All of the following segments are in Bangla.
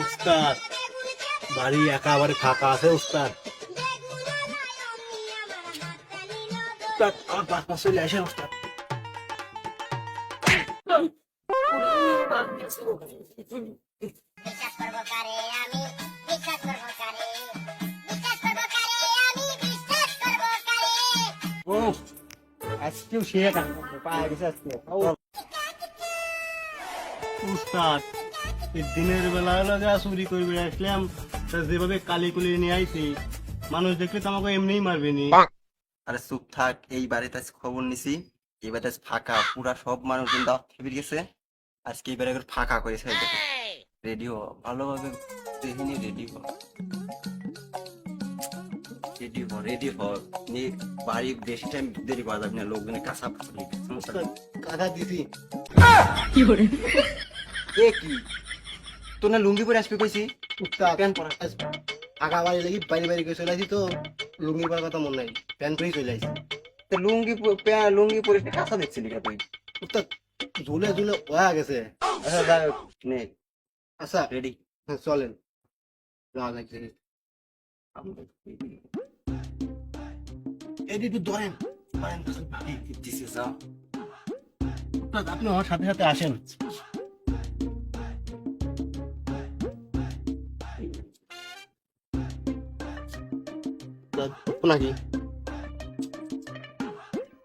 উস্তাদ। বাড়ি একেবারে ফাঁকা আছে, উস্তাদ। চলে আসেন, উস্তাদ। ও, আজকেও সে পায়ে গেছে আজকে উস্তাদ দিনের বেলা হলো যা চুরি করবে আসলাম তা যেভাবে কালি কুলি নিয়ে আইছি মানুষ দেখলে তো আমাকে এমনিই মারবে নি। আরে চুপ থাক এই বাড়িতে আজ খবর নিছি। এই বাড়িতে আজ ফাঁকা পুরা সব মানুষজন দাওয়াত খেয়ে গেছে। আজকে এই বাড়ি ফাঁকা করে ছেড়ে দেবে। রেডি হ ভালোভাবে দেখিনি রেডি হ রেডি হ রেডি হ নি বাড়ি বেশি টাইম দেরি করা যাবে না লোকজনে কাঁচা উস্তাদ কাকা দিদি এ কি? তোর না লুঙ্গি পরে আসবি কইছি? প্যান্ট পরা। আগা বাড়ি লাগি বাড়ি বাড়ি করে চলে আসি তো লুঙ্গি পরার কথা মনে নাই প্যান্ট পরেই চলে আসি। তো লুঙ্গি লুঙ্গি পরে কাঁচা দেখছিলি কা তুই? উস্তাদ ঝুলে ঝুলে ওয়া গেছে। আচ্ছা যাই নে। আচ্ছা রেডি হ্যাঁ, চলেন। যাওয়া যাক। এদিকে একটু ধরেন। আ উস্তাদ, আপনি আমার সাথে সাথে আসেন। নাকি?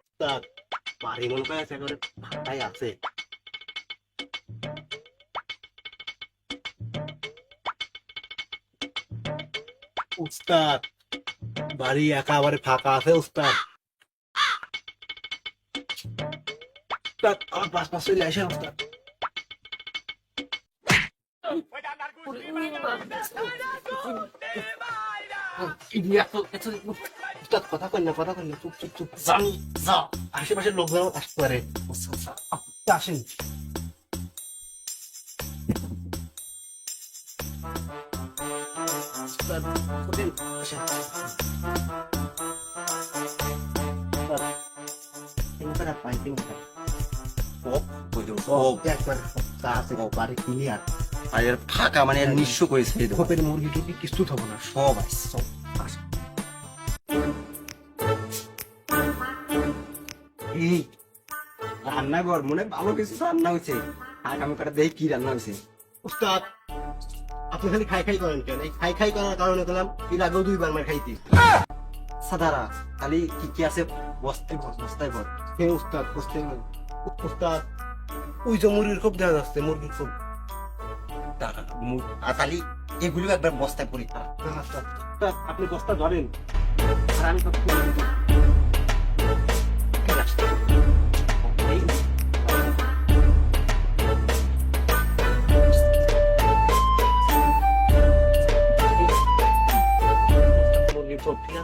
উস্তাদ, বাড়ি মনে করে আছে একেবারে ফাঁকাই আছে। উস্তাদ বাড়ি একেবারে ফাঁকা আছে উস্তাদ। উস্তাদ আমার পাঁচ পাঁচ চলে আসেন উস্তাদ। কথা কই না কথা কই না চুপ চুপ চুপ। আশেপাশের লোকজন আসতে পারে। আসেন। উস্তাদ, ওঠেন, আসেন। একবার তা আছে, বাড়ি। আর ফাঁকা মানে এর নিঃস্ব এই দেখো। খোপের মুরগি টুরগি কিছু থাকব না, সব আছে, সব আসে। মনে ভালো কিছু রান্না হয়েছে। আগামী কটা দেখি কি রান্না হয়েছে। উস্তাদ, আপনি খালি খাই খাই করেন কেন? এই খাই খাই করার কারণে করলাম এর আগেও দুইবার মার খাইতি। সাদারা খালি কি কি আছে বস্তায় ভর বস্তায় ভর। হে উস্তাদ বুঝতে উস্তাদ, ওই যে মুরগির খুব দেখা যাচ্ছে, মুরগির খুব টাকা মু- আর খালি এগুলো একবার বস্তায় উস্তাদ, আপনি বস্তা ধরেন আর আমি সব তুলে দিবো। এই মুরগির খুব ঠিক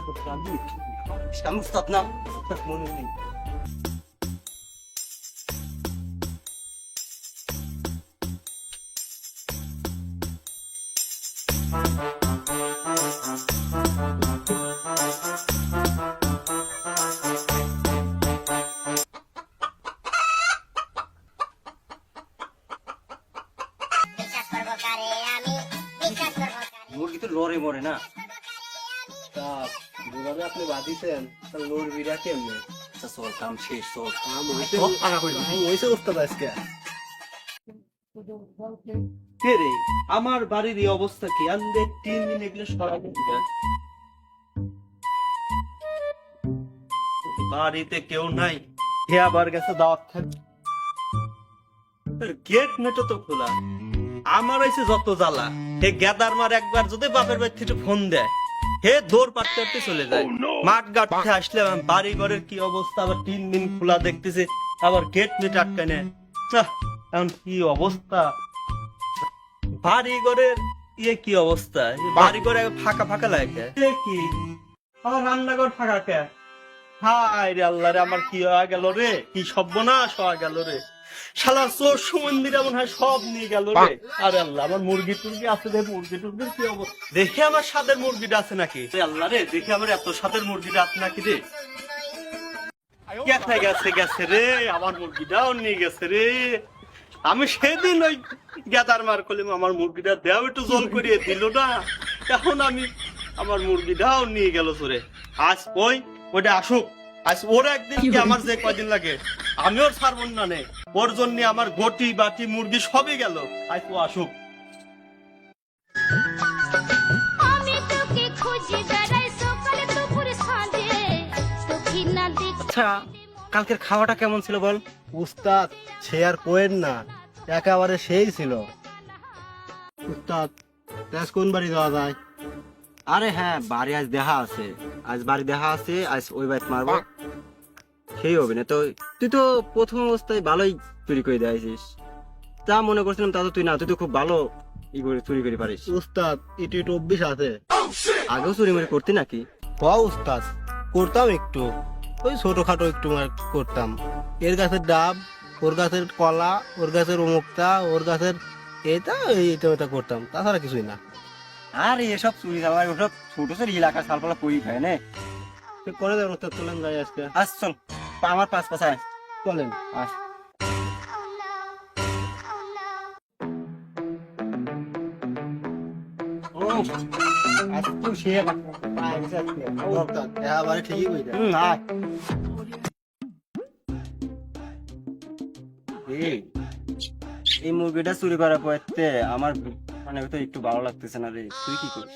মুরগি তো লড়ে মরে না। যেভাবে আপনি বাঁধিছেন তা লড়বিরা কেমনে? আচ্ছা চল কাম শেষ চল। আম হইছে সব ফাঁকা করে দিবি। আম হইছে উস্তাদ আজকে। রে? আমার বাড়ির এই অবস্থা কি? আমি দেখ তিন দিন এগুলো সরাবে বাড়িতে কেউ নাই। হে আবার গেছে দাওয়াত খাবে গেট নেটো তো খোলা। আমার হয়েছে যত জ্বালা। হে গেদার মার একবার যদি বাপের বাড়ি থেকে ফোন দেয় হে দৌড় পাটতে পাটতে চলে যায়। মাঠ গাঠতে আসলে বাড়ি ঘরের কি অবস্থা আবার তিন দিন খোলা দেখতেছে আবার গেট নেট আটকে নেয়। এখন কি অবস্থা? বাড়ি ঘরের ইয়ে কি অবস্থা? বাড়ি ঘরে ফাঁকা ফাঁকা লাগে। কি? আমার রান্নাঘর ফাঁকা কে? হায় রে আল্লাহ রে আমার কি হয়ে গেল রে? কি সর্বনাশ হয়ে গেল রে? শালা চোর সুমন্দির এমন হয় সব নিয়ে গেল রে। আরে আল্লাহ আমার মুরগি টুরগি আছে রে মুরগি টুরগির কি অবস্থা? দেখে আমার স্বাদের মুরগিটা আছে নাকি? আল্লাহ রে দেখে আমার এত স্বাদের মুরগিটা আছে নাকি রে? গেছে গেছে গেছে রে আমার মুরগিটাও নিয়ে গেছে রে। আমি সেদিন ওই গেদার মার করলাম আমার মুরগিটা দেও একটু জল করিয়ে দিল না। এখন আমি আমার মুরগিটাও নিয়ে গেল চোরে। আজ ওই ওটা আসুক। আজ ওর একদিন কি আমার যে কয়দিন লাগে? আমি ওর ছাড়বো না নে। ওর জন্য আমার গটি বাটি মুরগি সবই গেল। আজ ও আসুক। আমি তোকে খুঁজি বেড়াই সকালে দুপুর সাঁঝে তোকে না দেখ আচ্ছা কালকের খাওয়াটা কেমন ছিল বল? উস্তাদ সে আর কোয়েন না। একেবারে সেই ছিল। উস্তাদ তেজ কোন বাড়ি যাওয়া যায়? আরে হ্যাঁ বাড়ি আজ দেখা আছে। আজ বাড়ি দেখা আছে আজ ওই বাইক মারবো। সেই হবে না তো তুই তো প্রথম অবস্থায় ভালোই চুরি করে দিয়েছিস। যা মনে করছিলাম তা তো তুই না তুই তো খুব ভালো ই করে চুরি করে পারিস। উস্তাদ ইটি ইটি অভ্যিস আছে। আগেও চুরি মারি করতি নাকি? হ উস্তাদ করতাম একটু। ওই ছোটখাটো একটু মার করতাম। এর গাছের ডাব ওর গাছের কলা ওর গাছের অমুকটা ওর গাছের এটা এইটা ওটা করতাম। তাছাড়া কিছুই না। আর এসব চুরি যাওয়ার ওসব ছোট ছোট এলাকার সালপালা কই খায় না? তো করে দেবেন উস্তাদ চলেন যাই আজকে। আজ চল। আমার পাঁচ পাশায় চলেন আস কইতা হুম আয়। এই, মুরগিটা চুরি করার পরে আমার মানে তো একটু ভালো লাগতেছে না রে। তুই কি করিস?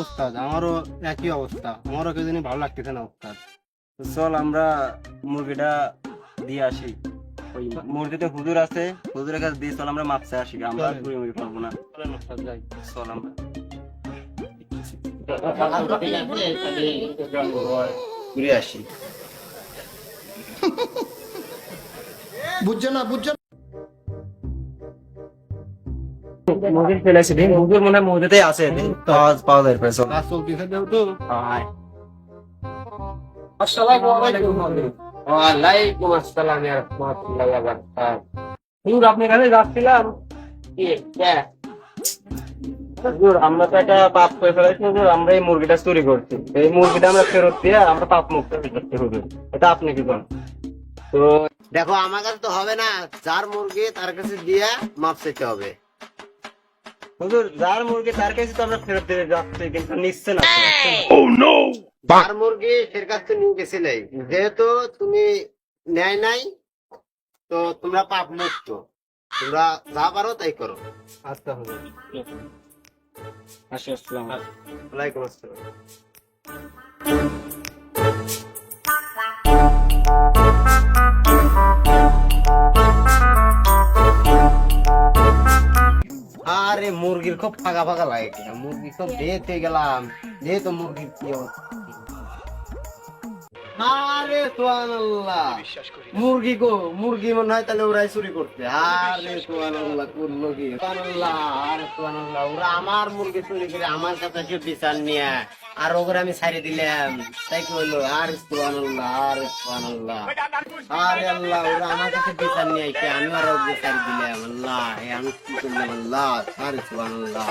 উস্তাদ আমারও একই অবস্থা। আমারও কেদিনই ভালো লাগতেছে না তো চল আমরা মুরগিটা দিয়ে আসি। ওই মুরগিতে হুজুর আছে হুজুরের কাছে দিয়ে চল আমরা মাপসে আসি আমরা আর মুড়ি পারব না। চল আমরা। ঘুরে আসি। বুঝছ না বুঝছ ফেলেছি হুজুর মনে হয় মুরগিতেই আছে পাওয়া পাওয়া যায় চল। যেহেতু আয় ওয়ালাইকুম আসসালাম ইয়া রাহমাতুল্লাহি ওয়া বারাকাতুহু। হুজুর আপনার কাছে যাচ্ছিলাম? কি? হুজুর আমরা তো একটা পাপ করে ফেলেছি হুজুর। আমরা এই মুরগিটা চুরি করছি। এই মুরগিটা আমরা ফেরত দিয়ে আমরা পাপ মুক্ত হয়ে যাচ্ছি হুজুর। এটা আপনি কি করেন? তো দেখো আমার কাছে তো হবে না। যার মুরগি তার কাছে দিয়ে মাপ চাইতে হবে। হুজুর যার মুরগি তার কাছে তো আমরা ফেরত দিয়ে যাচ্ছি কিন্তু নিচ্ছে না। যার মুরগি সের কাছে তো নিয়ে গেছিলে যেহেতু তুমি নেয় নাই তো তোমরা পাপ মুক্ত। তোমরা যা পারো তাই করো। আচ্ছা হুজুর। আসসালামু আলাইকুম। আসসালাম। আরে মুরগির খুব ফাঁকা ফাঁকা লাগে মুরগি খুব ডেট হয়ে গেলাম, যেহেতু মুরগির কি অবস্থা। আরে সোয়ানাল্লাহ মুরগি গো মুরগি মনে হয় তাহলে ওরাই চুরি করতে। আরে সোয়ানাল্লাহ করল কি আরে ওরা আমার মুরগি চুরি করে আমার কাছে এসে বিচার নিয়ে আর ওগুলো আমি ছাড়ি দিলাম। তাই কি হলো আরে সোয়ানাল্লাহ আরে সোয়ানাল্লাহ আরে আল্লাহ ওরা আমার কাছে বিচার নিয়ে আইছে আমি আর ওকে ছাড়ি দিলাম। আল্লাহ আমি কি করলাম? আল্লাহ আরে সোয়ানাল্লাহ